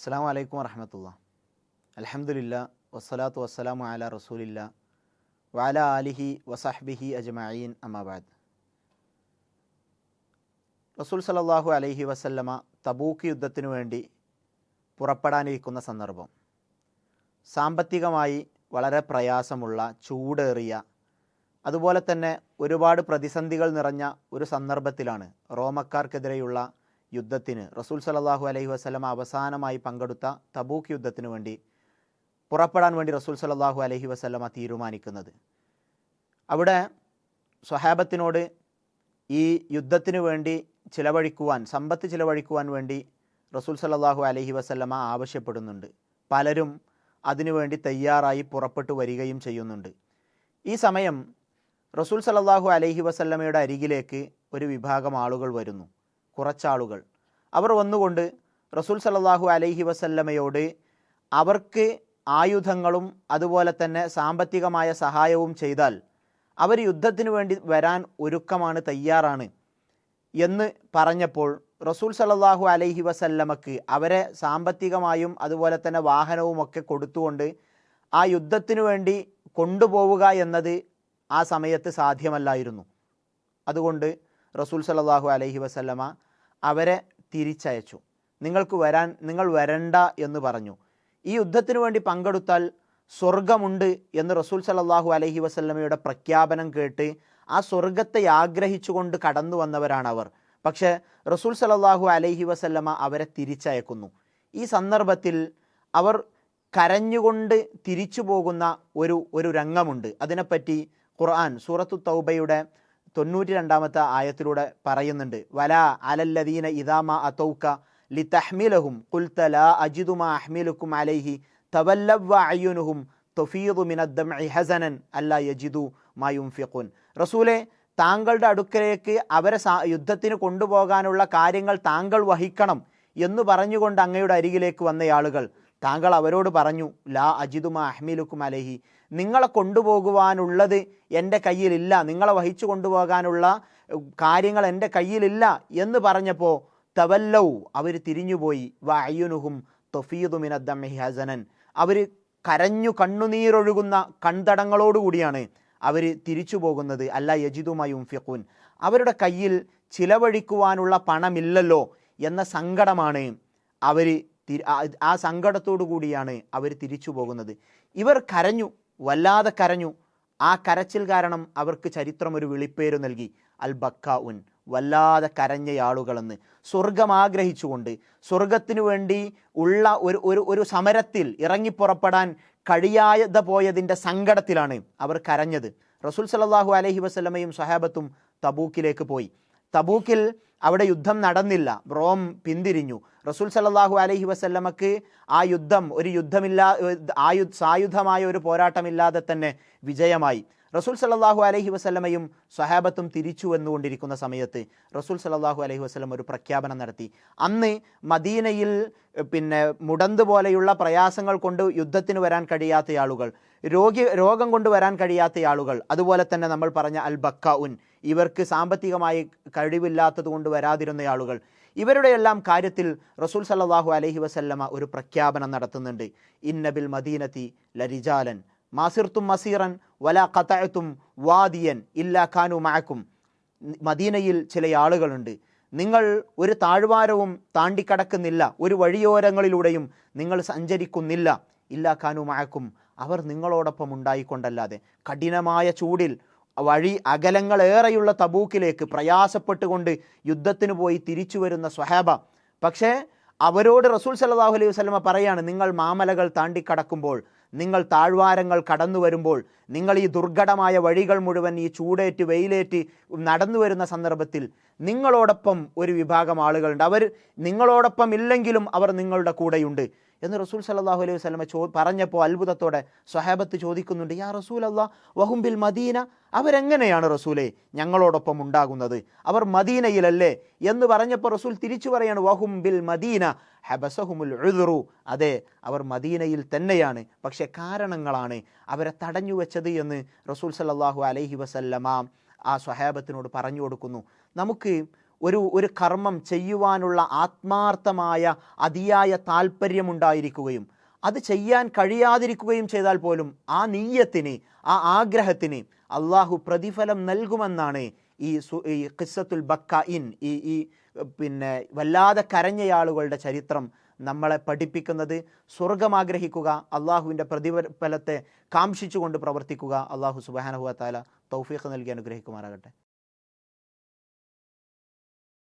അസ്സാം വലൈക്കും വറഹമത്തുള്ള. അലഹമുല്ല വസ്സലാത്തു വസ്സലാമു അല റസൂലില്ല വാല അലിഹി വസഹ്ബിഹി അജ്മഈൻ അമ്മാബാദ് റസൂൽ സലാഹു അലഹി വസല്ലമ തബൂക്ക് യുദ്ധത്തിനു വേണ്ടി പുറപ്പെടാനിരിക്കുന്ന സന്ദർഭം. സാമ്പത്തികമായി വളരെ പ്രയാസമുള്ള ചൂടേറിയ അതുപോലെ തന്നെ ഒരുപാട് പ്രതിസന്ധികൾ നിറഞ്ഞ ഒരു സന്ദർഭത്തിലാണ് റോമക്കാർക്കെതിരെയുള്ള യുദ്ധത്തിന് റസൂൽ സലല്ലാഹു അലൈഹി വസ്ലമ അവസാനമായി പങ്കെടുത്ത തബൂക്ക് യുദ്ധത്തിന് വേണ്ടി പുറപ്പെടാൻ വേണ്ടി റസൂൽ സലല്ലാഹു അലൈഹി വസ്ലമ തീരുമാനിക്കുന്നത്. അവിടെ സ്വഹാബത്തിനോട് ഈ യുദ്ധത്തിന് വേണ്ടി ചിലവഴിക്കുവാൻ സമ്പത്ത് ചിലവഴിക്കുവാൻ വേണ്ടി റസൂൽ സലല്ലാഹു അലഹി വസല്ലമ ആവശ്യപ്പെടുന്നുണ്ട്. പലരും അതിനുവേണ്ടി തയ്യാറായി പുറപ്പെട്ടു വരികയും ചെയ്യുന്നുണ്ട്. ഈ സമയം റസൂൽ സലല്ലാഹു അലഹി വസല്ലമയുടെ അരികിലേക്ക് ഒരു വിഭാഗം ആളുകൾ വരുന്നു. കുറച്ചാളുകൾ. അവർ വന്നുകൊണ്ട് റസൂൽ സല്ലാഹു അലൈഹി വസല്ലമയോട് അവർക്ക് ആയുധങ്ങളും അതുപോലെ തന്നെ സാമ്പത്തികമായ സഹായവും ചെയ്താൽ അവർ യുദ്ധത്തിന് വേണ്ടി വരാൻ ഒരുക്കമാണ് തയ്യാറാണ് എന്ന് പറഞ്ഞപ്പോൾ റസൂൽ സല്ലാഹു അലൈഹി വസല്ലമക്ക് അവരെ സാമ്പത്തികമായും അതുപോലെ തന്നെ വാഹനവുമൊക്കെ കൊടുത്തുകൊണ്ട് ആ യുദ്ധത്തിനു വേണ്ടി കൊണ്ടുപോവുക എന്നത് ആ സമയത്ത് സാധ്യമല്ലായിരുന്നു. അതുകൊണ്ട് റസൂൽ സല്ലാഹു അലൈഹി വസല്ലമ അവരെ തിരിച്ചയച്ചു. നിങ്ങൾക്ക് വരാൻ നിങ്ങൾ വരണ്ട എന്ന് പറഞ്ഞു. ഈ യുദ്ധത്തിനു വേണ്ടി പങ്കെടുത്താൽ സ്വർഗമുണ്ട് എന്ന് റസൂൽ സലല്ലാഹു അലഹി വസല്ലമയുടെ പ്രഖ്യാപനം കേട്ട് ആ സ്വർഗത്തെ ആഗ്രഹിച്ചുകൊണ്ട് കടന്നു വന്നവരാണ് അവർ പക്ഷേ റസൂൽ സലല്ലാഹു അലഹി വസല്ലമ അവരെ തിരിച്ചയക്കുന്നു. ഈ സന്ദർഭത്തിൽ അവർ കരഞ്ഞുകൊണ്ട് തിരിച്ചു പോകുന്ന ഒരു ഒരു രംഗമുണ്ട്. അതിനെപ്പറ്റി ഖുർആൻ സൂറത്തു തൗബയുടെ തൊണ്ണൂറ്റി രണ്ടാമത്തെ ആയത്തിലൂടെ പറയുന്നുണ്ട്. വല അലല്ലദീന ഇദാമ അതൗക്ക ലി തഹ്മിലഹും കുൽത്ത ലാ അജിദുമ അഹ്മിലുക്കും അലൈഹി തവല്ലവ അയ്യുനുഹും തൊഫീദു മിനദ്ദം ഹസനൻ അല്ല യജിദു മായും ഫിഖുൻ റസൂലെ താങ്കളുടെ അടുക്കലേക്ക് അവരെ യുദ്ധത്തിന് കൊണ്ടുപോകാനുള്ള കാര്യങ്ങൾ താങ്കൾ വഹിക്കണം എന്ന് പറഞ്ഞുകൊണ്ട് അങ്ങയുടെ അരികിലേക്ക് വന്ന ആളുകൾ താങ്കൾ അവരോട് പറഞ്ഞു ലാ അജിദുമ അഹ്മിലുക്കും അലഹി നിങ്ങളെ കൊണ്ടുപോകുവാനുള്ളത് എന്റെ കയ്യിലില്ല നിങ്ങളെ വഹിച്ചു കൊണ്ടുപോകാനുള്ള കാര്യങ്ങൾ എന്റെ കയ്യിലില്ല എന്ന് പറഞ്ഞപ്പോൾ തവല്ലൗ അവർ തിരിഞ്ഞുപോയി. വയ്യുനുഹും തൊഫീദുമിന ഹസനൻ. അവർ കരഞ്ഞു കണ്ണുനീരൊഴുകുന്ന കൺതടങ്ങളോടുകൂടിയാണ് അവർ തിരിച്ചു പോകുന്നത് അല്ല യജിദുമായും ഫിഖൂൻ അവരുടെ കയ്യിൽ ചിലവഴിക്കുവാനുള്ള പണമില്ലല്ലോ എന്ന സങ്കടമാണ് അവർ ആ സങ്കടത്തോടു കൂടിയാണ് അവർ തിരിച്ചു പോകുന്നത് ഇവർ കരഞ്ഞു വല്ലാതെ കരഞ്ഞു. ആ കരച്ചിൽ കാരണം അവർക്ക് ചരിത്രം ഒരു വിളിപ്പേര് നൽകി. അൽ ബക്ക ഉൻ വല്ലാതെ കരഞ്ഞയാളുകളെന്ന് സ്വർഗം ആഗ്രഹിച്ചുകൊണ്ട് സ്വർഗത്തിനു വേണ്ടി ഉള്ള ഒരു ഒരു ഒരു സമരത്തിൽ ഇറങ്ങിപ്പുറപ്പെടാൻ കഴിയാതെ പോയതിന്റെ സങ്കടത്തിലാണ് അവർ കരഞ്ഞത്. റസൂൽ സലാഹു അലഹി വസ്ലമയും സഹാബത്തും തബൂക്കിലേക്ക് പോയി. തബൂക്കിൽ അവിടെ യുദ്ധം നടന്നില്ല. റോം പിന്തിരിഞ്ഞു. റസൂൽ സല്ലല്ലാഹു അലഹി വസല്ലമക്ക് ആ യുദ്ധം ഒരു യുദ്ധമില്ലാ ആയു സായുധമായ ഒരു പോരാട്ടമില്ലാതെ തന്നെ വിജയമായി. റസൂൽ സല്ലല്ലാഹു അലഹി വസ്ലമയും സ്വഹാബത്തും തിരിച്ചു വന്നുകൊണ്ടിരിക്കുന്ന സമയത്ത് റസൂൽ സല്ലല്ലാഹു അലഹി വസ്ലം ഒരു പ്രഖ്യാപനം നടത്തി. അന്ന് മദീനയിൽ പിന്നെ മുടന്ത് പോലെയുള്ള പ്രയാസങ്ങൾ കൊണ്ട് യുദ്ധത്തിന് വരാൻ കഴിയാത്ത ആളുകൾ രോഗി രോഗം കൊണ്ട് വരാൻ കഴിയാത്ത ആളുകൾ അതുപോലെ തന്നെ നമ്മൾ പറഞ്ഞ അൽ ബക്ക ഉൻ ഇവർക്ക് സാമ്പത്തികമായി കഴിവില്ലാത്തത് കൊണ്ട് വരാതിരുന്ന ആളുകൾ ഇവരുടെ എല്ലാം കാര്യത്തിൽ റസൂൽ സല്ലാഹു അലഹി വസല്ലമ ഒരു പ്രഖ്യാപനം നടത്തുന്നുണ്ട്. ഇന്നബിൽ മദീനത്തി ലരിജാലൻ മാസിർത്തും മസീറൻ വല ഖതഅത്തും വാദിയൻ ഇല്ലാ ഖാനു മഅക്കും. മദീനയിൽ ചില ആളുകളുണ്ട്. നിങ്ങൾ ഒരു താഴ്വാരവും താണ്ടിക്കടക്കുന്നില്ല. ഒരു വഴിയോരങ്ങളിലൂടെയും നിങ്ങൾ സഞ്ചരിക്കുന്നില്ല. ഇല്ലാ ഖാനു മഅക്കും അവർ നിങ്ങളോടൊപ്പം ഉണ്ടായിക്കൊണ്ടല്ലാതെ. കഠിനമായ ചൂടിൽ വഴി അകലങ്ങളേറെയുള്ള തബൂക്കിലേക്ക് പ്രയാസപ്പെട്ടുകൊണ്ട് യുദ്ധത്തിന് പോയി തിരിച്ചു വരുന്ന സ്വഹാബ. പക്ഷേ അവരോട് റസൂൽ സല്ലാഹു അലൈഹി വസ്ലമ പറയാണ് നിങ്ങൾ മാമലകൾ താണ്ടിക്കടക്കുമ്പോൾ നിങ്ങൾ താഴ്വാരങ്ങൾ കടന്നു വരുമ്പോൾ നിങ്ങൾ ഈ ദുർഘടമായ വഴികൾ മുഴുവൻ ഈ ചൂടേറ്റ് വെയിലേറ്റ് നടന്നു വരുന്ന സന്ദർഭത്തിൽ നിങ്ങളോടൊപ്പം ഒരു വിഭാഗം ആളുകളുണ്ട്. അവർ നിങ്ങളോടൊപ്പം ഇല്ലെങ്കിലും അവർ നിങ്ങളുടെ കൂടെയുണ്ട്. എന്ന് റസൂൽ സല്ലല്ലാഹു അലൈഹി വസ്ലമ ചോ പറഞ്ഞപ്പോൾ അത്ഭുതത്തോടെ സ്വഹാബത്ത് ചോദിക്കുന്നുണ്ട് യാ റസൂൽ അള്ളാ വഹുംബിൽ മദീന? അവരെങ്ങനെയാണ് റസൂലെ ഞങ്ങളോടൊപ്പം ഉണ്ടാകുന്നത്? അവർ മദീനയിലല്ലേ എന്ന് പറഞ്ഞപ്പോൾ റസൂൽ തിരിച്ചു പറയാണ് വഹുംബിൽ മദീന ഹബസഹുമുൽ എഴുതുറു അതെ അവർ മദീനയിൽ തന്നെയാണ് പക്ഷെ കാരണങ്ങളാണ് അവരെ തടഞ്ഞു വെച്ചത് എന്ന് റസൂൽ സല്ലല്ലാഹു അലൈഹി വസല്ലമ ആ സ്വഹാബത്തിനോട് പറഞ്ഞു കൊടുക്കുന്നു. നമുക്ക് ഒരു ഒരു കർമ്മം ചെയ്യുവാനുള്ള ആത്മാർത്ഥമായ അതിയായ താല്പര്യമുണ്ടായിരിക്കുകയും അത് ചെയ്യാൻ കഴിയാതിരിക്കുകയും ചെയ്താൽ പോലും ആ നീയത്തിന് ആ ആഗ്രഹത്തിന് അള്ളാഹു പ്രതിഫലം നൽകുമെന്നാണ് ഈ സു ഈ ഖിസ്സത്തുൽ ബക്ക ഇൻ ഈ ഈ പിന്നെ വല്ലാതെ കരഞ്ഞയാളുകളുടെ ചരിത്രം നമ്മളെ പഠിപ്പിക്കുന്നത്. സ്വർഗം ആഗ്രഹിക്കുക അള്ളാഹുവിന്റെ പ്രതിഫലത്തെ കാംക്ഷിച്ചുകൊണ്ട് പ്രവർത്തിക്കുക. അള്ളാഹു സുബാനഹുഅ താല തൗഫീഖ് നൽകി അനുഗ്രഹിക്കുമാറാകട്ടെ.